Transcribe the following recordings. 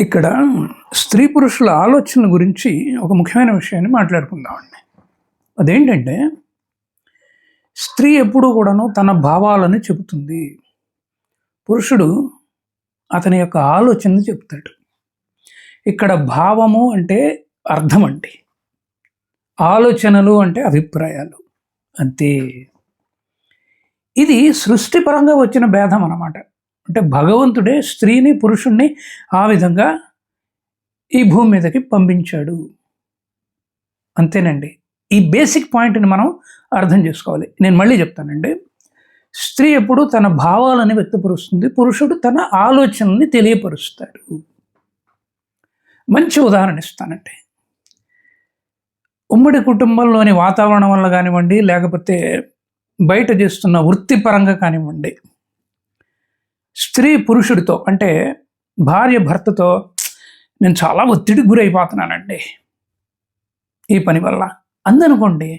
ఇక్కడ స్త్రీ పురుషుల ఆలోచనల గురించి ఒక ముఖ్యమైన విషయాన్ని మాట్లాడుకుందామండి అదేంటంటే స్త్రీ ఎప్పుడూ కూడాను తన భావాలను చెబుతుంది. పురుషుడు అతని యొక్క ఆలోచనను చెప్తాడు. ఇక్కడ భావము అంటే అర్థం అండి. ఆలోచనలు అంటే అభిప్రాయాలు. అంతే. ఇది సృష్టిపరంగా వచ్చిన భేదం అన్నమాట. అంటే భగవంతుడే స్త్రీని పురుషుణ్ణి ఆ విధంగా ఈ భూమి మీదకి పంపించాడు. అంతేనండి. ఈ బేసిక్ పాయింట్ని మనం అర్థం చేసుకోవాలి. నేను మళ్ళీ చెప్తానండి. స్త్రీ ఎప్పుడు తన భావాలని వ్యక్తపరుస్తుంది పురుషుడు తన ఆలోచనల్ని తెలియపరుస్తాడు. మంచి ఉదాహరణ ఇస్తానండి. ఉమ్మడి కుటుంబంలోని వాతావరణం వల్ల కానివ్వండి లేకపోతే బయట చేస్తున్న వృత్తిపరంగా కానివ్వండి స్త్రీ పురుషుడితో అంటే భార్య భర్తతో నేను చాలా ఒత్తిడికి గురైపోతున్నానండి ఈ పని వల్ల. అందనుకోండి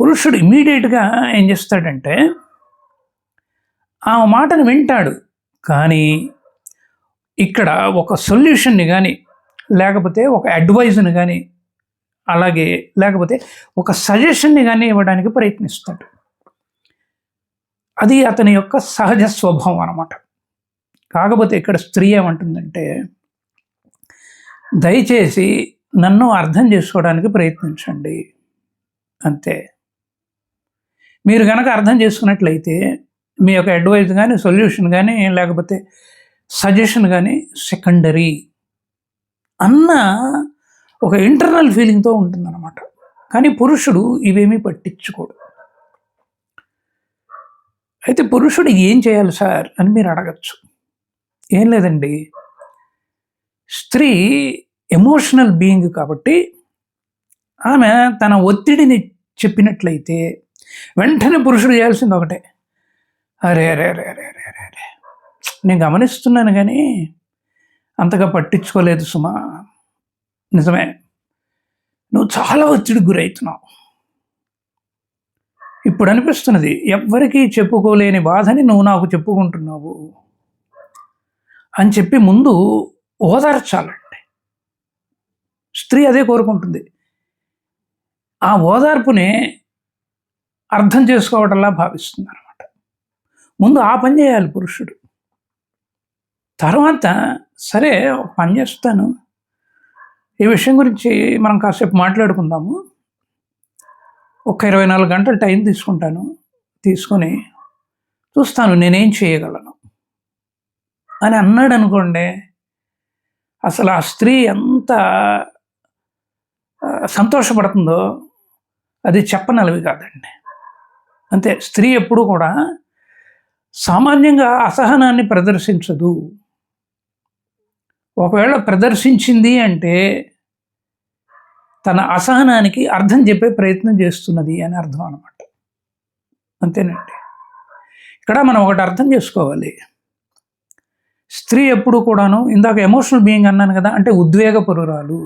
పురుషుడు ఇమీడియట్గా ఏం చేస్తాడంటే ఆ మాటను వింటాడు కానీ ఇక్కడ ఒక సొల్యూషన్ని కానీ లేకపోతే ఒక అడ్వైజ్ని కానీ అలాగే లేకపోతే ఒక సజెషన్ని కానీ ఇవ్వడానికి ప్రయత్నిస్తాడు. అది అతని యొక్క సహజ స్వభావం అనమాట కాకపోతే ఇక్కడ స్త్రీ ఏమంటుందంటే దయచేసి నన్ను అర్థం చేసుకోవడానికి ప్రయత్నించండి. అంతే. మీరు కనుక అర్థం చేసుకున్నట్లయితే మీ యొక్క అడ్వైజ్ కానీ సొల్యూషన్ కానీ లేకపోతే సజెషన్ కానీ సెకండరీ అన్న ఒక ఇంటర్నల్ ఫీలింగ్తో ఉంటుందన్నమాట. కానీ పురుషుడు ఇవేమీ పట్టించుకోడు. అయితే పురుషుడు ఏం చేయాలి సార్ అని మీరు అడగచ్చు. ఏం లేదండి. స్త్రీ ఎమోషనల్ బీయింగ్ కాబట్టి ఆమె తన ఒత్తిడిని చెప్పినట్లయితే వెంటనే పురుషుడు చేయాల్సింది ఒకటే. అరే అరే అరే అరే అరే అరే అరే. నేను గమనిస్తున్నాను కానీ అంతగా పట్టించుకోలేదు సుమా. నిజమే. నువ్వు చాలా ఒత్తిడికి గురవుతున్నావు. ఇప్పుడు అనిపిస్తున్నది ఎవ్వరికీ చెప్పుకోలేని బాధని నువ్వు నాకు చెప్పుకుంటున్నావు అని చెప్పి ముందు ఓదార్చాలండి స్త్రీ అదే కోరుకుంటుంది. ఆ ఓదార్పునే అర్థం చేసుకోవటంలా భావిస్తుంది అనమాట ముందు ఆ పని చేయాలి పురుషుడు. తర్వాత సరే ఒక పని చేస్తాను. ఈ విషయం గురించి మనం కాసేపు మాట్లాడుకుందాము. ఒక ఇరవై నాలుగు గంటలు టైం తీసుకుంటాను తీసుకొని చూస్తాను నేనేం చేయగలను అని అన్నాడు అనుకోండి అసలు ఆ స్త్రీ ఎంత సంతోషపడుతుందో అది చెప్పనలవి కాదండి. అంతే స్త్రీ ఎప్పుడు కూడా సామాన్యంగా అసహనాన్ని ప్రదర్శించదు. ఒకవేళ ప్రదర్శించింది అంటే తన అసహనానికి అర్థం చెప్పే ప్రయత్నం చేస్తున్నది అని అర్థం అనమాట అంతేనండి. ఇక్కడ మనం ఒకటి అర్థం చేసుకోవాలి. స్త్రీ ఎప్పుడు కూడాను ఇందాక ఎమోషనల్ బీయింగ్ అన్నాను కదా అంటే ఉద్వేగపరురాలు.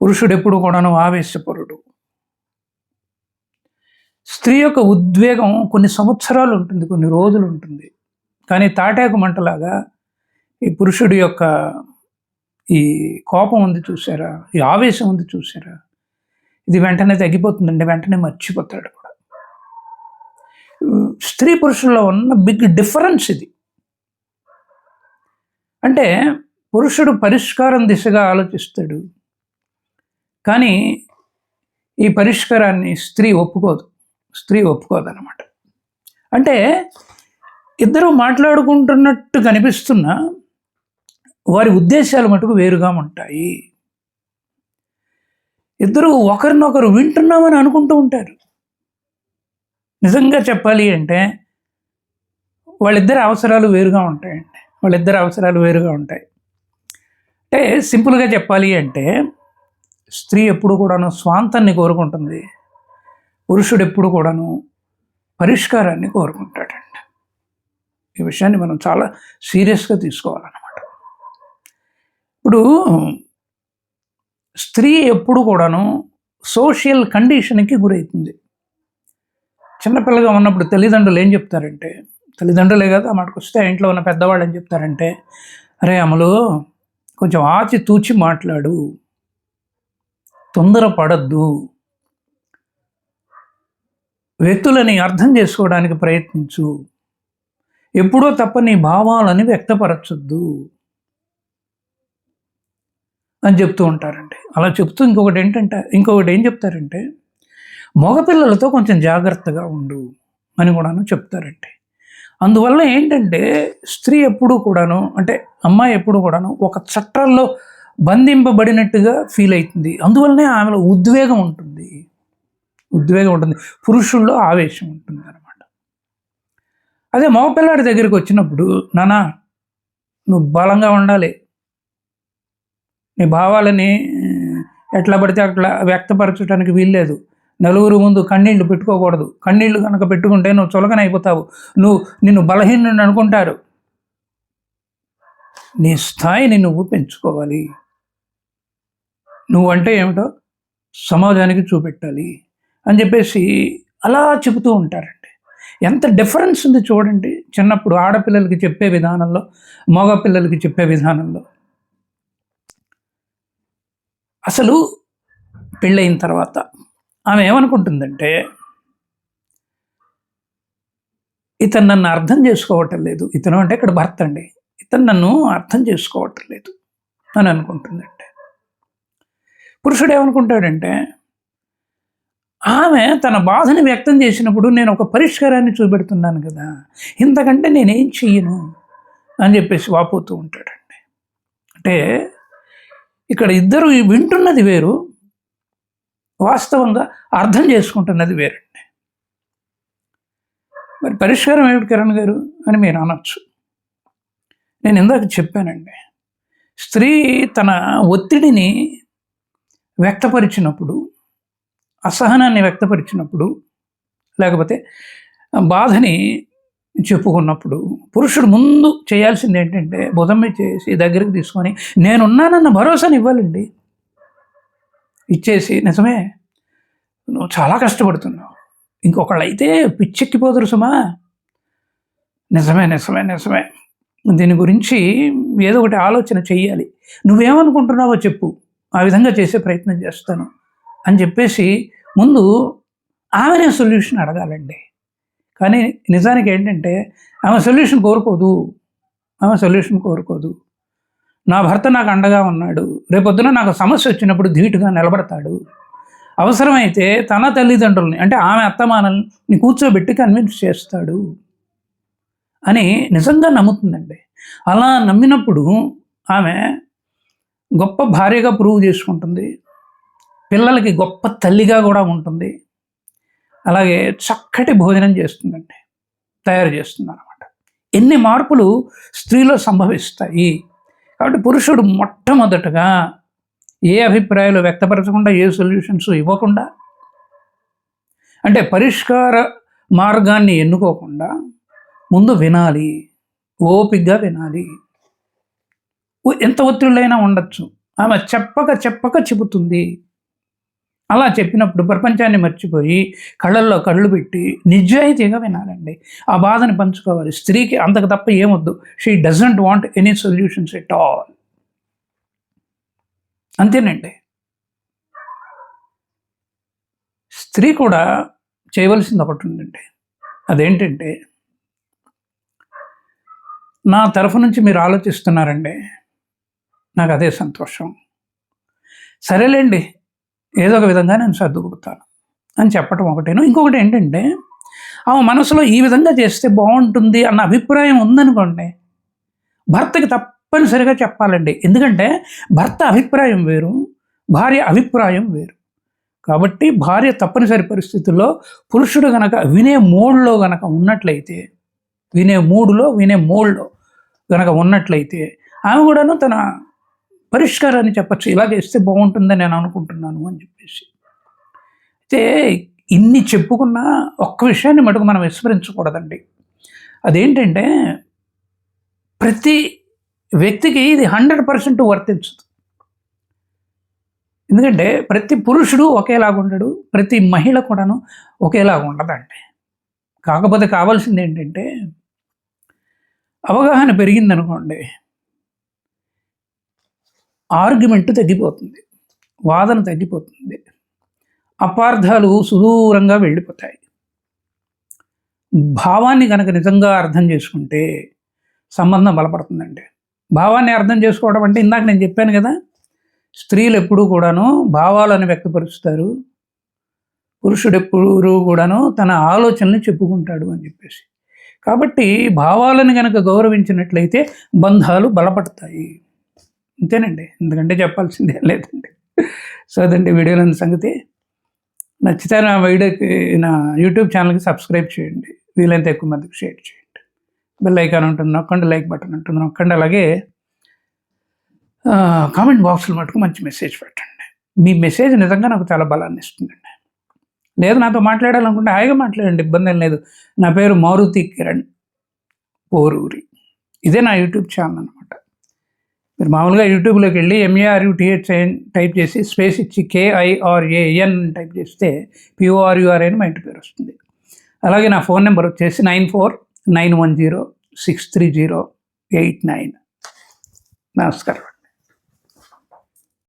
పురుషుడు ఎప్పుడు కూడాను ఆవేశపరుడు. స్త్రీ యొక్క ఉద్వేగం కొన్ని సంవత్సరాలు ఉంటుంది కొన్ని రోజులు ఉంటుంది. కానీ తాటాకు మంటలాగా ఈ పురుషుడి యొక్క ఈ కోపం ఉంది చూసారా? ఈ ఆవేశం ఉంది చూసారా? ఇది వెంటనే తగ్గిపోతుందండి వెంటనే మర్చిపోతాడు కూడా. స్త్రీ పురుషుల్లో ఉన్న బిగ్ డిఫరెన్స్ ఇది. అంటే పురుషుడు పరిష్కారం దిశగా ఆలోచిస్తాడు. కానీ ఈ పరిష్కారాన్ని స్త్రీ ఒప్పుకోదు. స్త్రీ ఒప్పుకోదన్నమాట. అంటే ఇద్దరు మాట్లాడుకుంటున్నట్టు కనిపిస్తున్నా వారి ఉద్దేశాలు మటుకు వేరుగా ఉంటాయి. ఇద్దరు ఒకరినొకరు వింటున్నామని అనుకుంటూ ఉంటారు. నిజంగా చెప్పాలి అంటే వాళ్ళిద్దరి అవసరాలు వేరుగా ఉంటాయండి. వాళ్ళిద్దరి అవసరాలు వేరుగా ఉంటాయి. అంటే సింపుల్గా చెప్పాలి అంటే స్త్రీ ఎప్పుడు కూడాను స్వాంతాన్ని కోరుకుంటుంది. పురుషుడు ఎప్పుడు కూడాను పరిష్కారాన్ని కోరుకుంటాడండి. ఈ విషయాన్ని మనం చాలా సీరియస్గా తీసుకోవాలన్నమాట. ఇప్పుడు స్త్రీ ఎప్పుడు కూడాను సోషల్ కండిషన్కి గురవుతుంది చిన్నపిల్లగా ఉన్నప్పుడు తల్లిదండ్రులు ఏం చెప్తారంటే తల్లిదండ్రులే కదా మాటకు వస్తే ఇంట్లో ఉన్న పెద్దవాళ్ళు ఏం చెప్తారంటే అరే అమలు కొంచెం ఆచి తూచి మాట్లాడు తొందర పడద్దు వ్యక్తులని అర్థం చేసుకోవడానికి ప్రయత్నించు. ఎప్పుడో తప్ప నీ భావాలని వ్యక్తపరచొద్దు. అని చెప్తూ ఉంటారండి. అలా చెప్తూ ఇంకొకటి ఏంటంటే ఇంకొకటి ఏం చెప్తారంటే మగపిల్లలతో కొంచెం జాగ్రత్తగా ఉండు అని కూడాను చెప్తారండి. అందువల్ల ఏంటంటే స్త్రీ ఎప్పుడు కూడాను అంటే అమ్మాయి ఎప్పుడు కూడాను ఒక చట్టాల్లో బంధింపబడినట్టుగా ఫీల్ అవుతుంది. అందువల్లనే ఆమెలో ఉద్వేగం ఉంటుంది. ఉద్వేగం ఉంటుంది. పురుషుల్లో ఆవేశం ఉంటుంది అనమాట అదే మగపిల్లాడి దగ్గరికి వచ్చినప్పుడు నానా నువ్వు బలంగా ఉండాలి. నీ భావాలని ఎట్లా పడితే అట్లా వ్యక్తపరచడానికి వీల్లేదు. నలుగురు ముందు కన్నీళ్ళు పెట్టుకోకూడదు. కన్నీళ్ళు కనుక పెట్టుకుంటే నువ్వు చులకన అయిపోతావు. నువ్వు నిన్ను బలహీనుని అనుకుంటారు. నీ స్థాయిని నువ్వు పెంచుకోవాలి. నువ్వు అంటే ఏమిటో సమాజానికి చూపెట్టాలి అని చెప్పేసి అలా చెబుతూ ఉంటారండి. ఎంత డిఫరెన్స్ ఉంది చూడండి. చిన్నప్పుడు ఆడపిల్లలకి చెప్పే విధానంలో మగ పిల్లలకి చెప్పే విధానంలో. అసలు పెళ్ళైన తర్వాత ఆమె ఏమనుకుంటుందంటే ఇతను నన్ను అర్థం చేసుకోవటం లేదు. ఇతను అంటే ఇక్కడ భర్త అండి. ఇతను నన్ను అర్థం చేసుకోవటం లేదు. అని అనుకుంటుందంటే పురుషుడు ఏమనుకుంటాడంటే ఆమె తన బాధని వ్యక్తం చేసినప్పుడు నేను ఒక పరిష్కారాన్ని చూపెడుతున్నాను కదా. ఇంతకంటే నేనేం చెయ్యను? అని చెప్పేసి వాపోతూ ఉంటాడండి. అంటే ఇక్కడ ఇద్దరు వింటున్నది వేరు వాస్తవంగా అర్థం చేసుకుంటున్నది వేరండి మరి పరిష్కారం ఏమిటి కిరణ్ గారు అని మీరు అనొచ్చు. నేను ఇందాక చెప్పానండి స్త్రీ తన ఒత్తిడిని వ్యక్తపరిచినప్పుడు అసహనాన్ని వ్యక్తపరిచినప్పుడు లేకపోతే బాధని చెప్పుకున్నప్పుడు పురుషుడు ముందు చేయాల్సింది ఏంటంటే బుధం మీద చేసి దగ్గరికి తీసుకొని నేనున్నానన్న భరోసాని ఇవ్వాలండి. ఇచ్చేసి నిజమే నువ్వు చాలా కష్టపడుతున్నావు. ఇంకొకళ్ళైతే పిచ్చెక్కిపోదురు సుమా. నిజమే నిజమే నిజమే. దీని గురించి ఏదో ఒకటి ఆలోచన చెయ్యాలి. నువ్వేమనుకుంటున్నావో చెప్పు. ఆ విధంగా చేసే ప్రయత్నం చేస్తాను. అని చెప్పేసి ముందు ఆమెనే సొల్యూషన్ అడగాలండి. కానీ నిజానికి ఏంటంటే ఆమె సొల్యూషన్ కోరుకోదు. ఆమె సొల్యూషన్ కోరుకోదు. నా భర్త నాకు అండగా ఉన్నాడు. రేపొద్దున నాకు సమస్య వచ్చినప్పుడు ధీటుగా నిలబడతాడు. అవసరమైతే తన తల్లిదండ్రుల్ని అంటే ఆమె అత్తమానల్ని కూర్చోబెట్టి కన్విన్స్ చేస్తాడు అని నిజంగా నమ్ముతుందండి. అలా నమ్మినప్పుడు ఆమె గొప్ప భార్యగా ప్రూవ్ చేసుకుంటుంది. పిల్లలకి గొప్ప తల్లిగా కూడా ఉంటుంది. అలాగే చక్కటి భోజనం చేస్తుందండి. తయారు చేస్తుంది అనమాట ఎన్ని మార్పులు స్త్రీలో సంభవిస్తాయి. కాబట్టి పురుషుడు మొట్టమొదటగా ఏ అభిప్రాయాలు వ్యక్తపరచకుండా ఏ సొల్యూషన్స్ ఇవ్వకుండా అంటే పరిష్కార మార్గాన్ని ఎన్నుకోకుండా ముందు వినాలి. ఓపిగ్గా వినాలి. ఎంత ఒత్తిళ్ళైనా ఉండొచ్చు. ఆమె చెప్పక చెప్పక చెబుతుంది. అలా చెప్పినప్పుడు ప్రపంచాన్ని మర్చిపోయి కళ్ళల్లో కళ్ళు పెట్టి నిజాయితీగా వినాలండి. ఆ బాధని పంచుకోవాలి. స్త్రీకి అంతకు తప్ప ఏమొద్దు. She doesn't want any solutions at all అంతేనండి. స్త్రీ కూడా చేయవలసింది ఒకటి ఉందండి. అదేంటంటే నా తరఫు నుంచి మీరు ఆలోచిస్తున్నారండి. నాకు అదే సంతోషం. సరేలేండి. ఏదో ఒక విధంగా నేను సర్దుకుతాను అని చెప్పటం ఒకటేను. ఇంకొకటి ఏంటంటే ఆమె మనసులో ఈ విధంగా చేస్తే బాగుంటుంది అన్న అభిప్రాయం ఉందనుకోండి భర్తకి తప్పనిసరిగా చెప్పాలండి. ఎందుకంటే భర్త అభిప్రాయం వేరు భార్య అభిప్రాయం వేరు. కాబట్టి భార్య తప్పనిసరి పరిస్థితుల్లో పురుషుడు గనక వినే మోడ్లో గనక ఉన్నట్లయితే వినే మూడులో వినే మోడ్లో గనక ఉన్నట్లయితే ఆమె కూడాను తన పరిష్కారాన్ని చెప్పచ్చు. ఇలా చేస్తే బాగుంటుందని నేను అనుకుంటున్నాను అని చెప్పేసి. అయితే ఇన్ని చెప్పుకున్నా ఒక్క విషయాన్ని మటుకు మనం విస్మరించకూడదండి. అదేంటంటే ప్రతి వ్యక్తికి ఇది హండ్రెడ్ పర్సెంట్ వర్తించదు. ఎందుకంటే ప్రతి పురుషుడు ఒకేలాగా ఉండడు ప్రతి మహిళ కూడాను ఒకేలాగా ఉండదండి. కాకపోతే కావాల్సింది ఏంటంటే అవగాహన పెరిగిందనుకోండి ఆర్గ్యుమెంట్ తగ్గిపోతుంది. వాదన తగ్గిపోతుంది. అపార్థాలు సుదూరంగా వెళ్ళిపోతాయి. భావాన్ని కనుక నిజంగా అర్థం చేసుకుంటే సంబంధం బలపడుతుందండి. భావాన్ని అర్థం చేసుకోవడం అంటే ఇందాక నేను చెప్పాను కదా స్త్రీలు ఎప్పుడూ కూడాను భావాలను వ్యక్తపరుస్తారు. పురుషుడు ఎప్పుడూ కూడాను తన ఆలోచనలు చెప్పుకుంటాడు అని చెప్పేసి. కాబట్టి భావాలను కనుక గౌరవించినట్లయితే బంధాలు బలపడతాయి. అంతేనండి. ఎందుకంటే చెప్పాల్సిందే లేదండి. సో అదండి వీడియోలో సంగతి. నచ్చితే నా వీడియోకి నా యూట్యూబ్ ఛానల్కి సబ్స్క్రైబ్ చేయండి. వీలైతే ఎక్కువ మందికి షేర్ చేయండి. బెల్ ఐకాన్ ఉంటుంది నొక్కండి లైక్ బటన్ ఉంటుంది నొక్కండి. అలాగే కామెంట్ బాక్స్లో మటుకు మంచి మెసేజ్ పెట్టండి. మీ మెసేజ్ నిజంగా నాకు చాలా బలాన్ని ఇస్తుందండి. లేదు నాతో మాట్లాడాలనుకుంటే హాయిగా మాట్లాడండి ఇబ్బంది ఏం లేదు. నా పేరు మారుతి కిరణ్ పోరూరి. ఇదే నా యూట్యూబ్ ఛానల్ అనమాట మీరు మామూలుగా యూట్యూబ్లోకి వెళ్ళి ఎంఏఆర్యుటిహెచ్ఐఎన్ టైప్ చేసి స్పేస్ ఇచ్చి కేఐఆర్ఏఎన్ టైప్ చేస్తే పిఓఆర్యుఆర్ అని మా ఇంటి పేరు వస్తుంది. అలాగే నా ఫోన్ నెంబర్ వచ్చేసి nine four nine one zero six three zero eight nine. నమస్కారం.